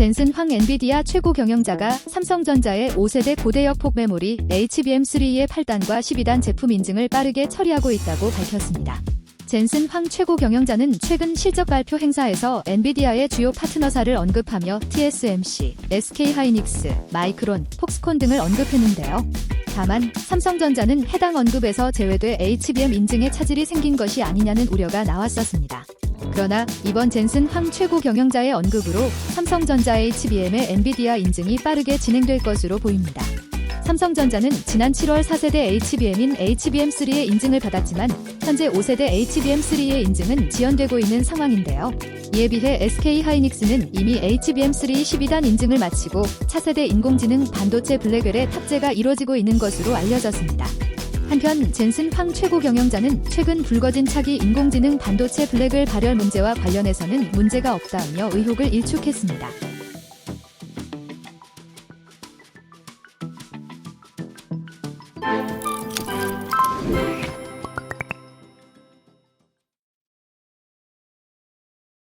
젠슨 황 엔비디아 최고 경영자가 삼성전자의 5세대 고대역 폭 메모리 HBM3의 8단과 12단 제품 인증을 빠르게 처리하고 있다고 밝혔습니다. 젠슨 황 최고 경영자는 최근 실적 발표 행사에서 엔비디아의 주요 파트너사를 언급하며 TSMC, SK하이닉스, 마이크론, 폭스콘 등을 언급했는데요. 다만 삼성전자는 해당 언급에서 제외돼 HBM 인증에 차질이 생긴 것이 아니냐는 우려가 나왔었습니다. 그러나 이번 젠슨 황 최고 경영자의 언급으로 삼성전자 HBM의 엔비디아 인증이 빠르게 진행될 것으로 보입니다. 삼성전자는 지난 7월 4세대 HBM인 HBM3의 인증을 받았지만 현재 5세대 HBM3의 인증은 지연되고 있는 상황인데요. 이에 비해 SK하이닉스는 이미 HBM3 12단 인증을 마치고 차세대 인공지능 반도체 블랙웰의 탑재가 이뤄지고 있는 것으로 알려졌습니다. 한편 젠슨 황 최고 경영자는 최근 불거진 차기 인공지능 반도체 블랙웰 발열 문제와 관련해서는 문제가 없다며 의혹을 일축했습니다. Bye.